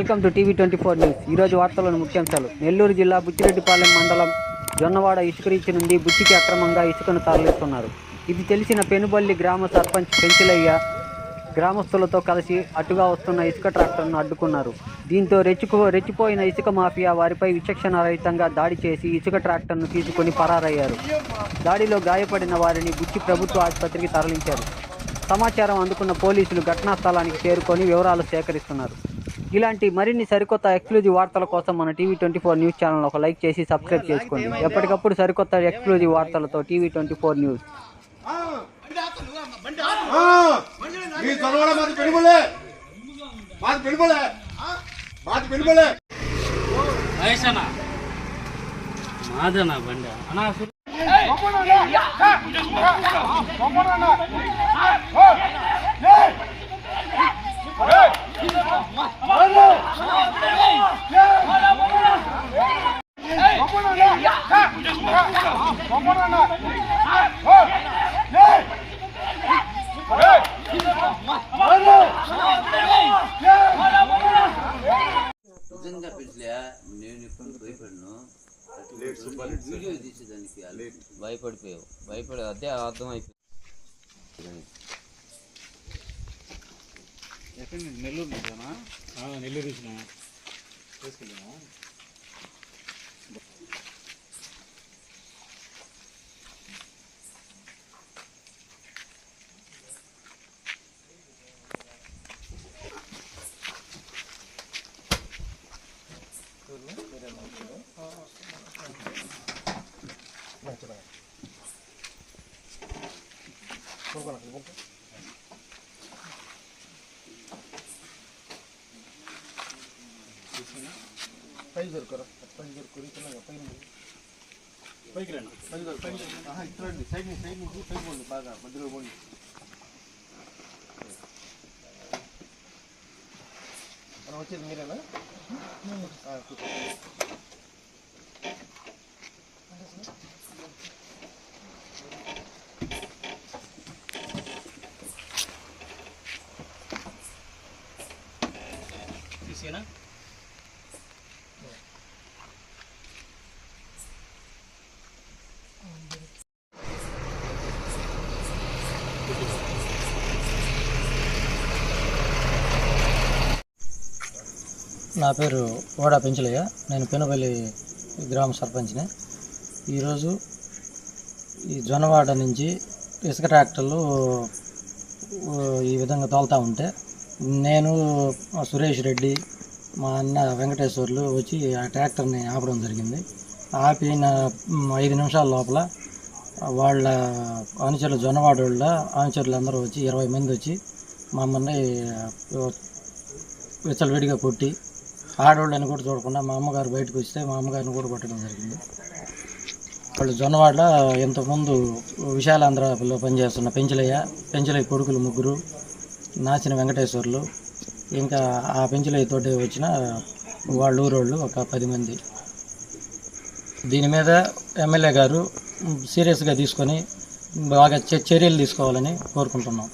Welcome to TV twenty four news. ఈరోజు వార్తలను ముఖ్యాంశాలు. నెల్లూరు జిల్లా బుచ్చిరెడ్డిపాలెం మండలం జొన్నవాడ ఇసుక రీచ్ నుండి బుచ్చికి అక్రమంగా ఇసుకను తరలిస్తున్నారు. ఇది తెలిసిన పెనుబల్లి గ్రామ సర్పంచ్ పెంచిలయ్య గ్రామస్తులతో కలిసి అటుగా వస్తున్న ఇసుక ట్రాక్టర్ను అడ్డుకున్నారు. దీంతో రెచ్చిపో రెచ్చిపోయిన ఇసుక మాఫియా వారిపై విచక్షణ రహితంగా దాడి చేసి ఇసుక ట్రాక్టర్ను తీసుకుని పరారయ్యారు. దాడిలో గాయపడిన వారిని బుచ్చి ప్రభుత్వ ఆసుపత్రికి తరలించారు. సమాచారం అందుకున్న పోలీసులు ఘటనా స్థలానికి చేరుకొని వివరాలు సేకరిస్తున్నారు. ఇలాంటి మరిన్ని సరికొత్త ఎక్స్క్లూజివ్ వార్తల కోసం మన TV twenty four news channel ఒక లైక్ చేసి సబ్స్క్రైబ్ చేసుకోండి. ఎప్పటికప్పుడు సరికొత్త ఎక్స్క్లూజివ్ వార్తలతో టీవీ ట్వంటీ ఫోర్ న్యూస్. ఈ చొరవడ మాది నిజంగా పెట్లే నేను ఇప్పుడు భయపడను వీడియో తీసేదానికి భయపడిపోయావు భయపడి అదే అర్థం అయిపోయింది నెల్లూరు నెల్లూరు వచ్చినా తీసుకెళ్ళాము పైకి రండి సైడ్ నుంచి సైడ్ నుంచి పైకి పోండి బాగా మధ్యలో పోండి మనం వచ్చేది మీరేనా ఆ, కూర్చో. తీసేనా నా పేరు ఓడా పెంచలయ్య. నేను పెనుబల్లి గ్రామ సర్పంచ్ని. ఈరోజు ఈ జొన్నవాడ నుంచి ఇసుక ట్రాక్టర్లు ఈ విధంగా తోలుతూ ఉంటే నేను సురేష్ రెడ్డి మా అన్న వెంకటేశ్వర్లు వచ్చి ఆ ట్రాక్టర్ని ఆపడం జరిగింది. ఆపిన ఐదు నిమిషాల లోపల వాళ్ళ అనుచరులు జొన్నవాడ వాళ్ళ అనుచరులు అందరూ వచ్చి ఇరవై మంది వచ్చి మమ్మల్ని విచ్చలవిడిగా కొట్టి ఆడవాళ్ళని కూడా చూడకుండా మా అమ్మగారు బయటకు వస్తే మా అమ్మగారిని కూడా కొట్టడం జరిగింది. వాళ్ళు జొన్నవాడ ఇంతకుముందు విశాలాంధ్రలో పనిచేస్తున్న పెంచలయ్య పెంచలయ్య కొడుకులు ముగ్గురు నాచిన వెంకటేశ్వర్లు ఇంకా ఆ పెంచలయ్య తోటి వచ్చిన వాళ్ళ ఊరోళ్ళు ఒక పది మంది. దీని మీద ఎమ్మెల్యే గారు సీరియస్గా తీసుకొని బాగా చ- చర్యలు తీసుకోవాలని కోరుకుంటున్నాం.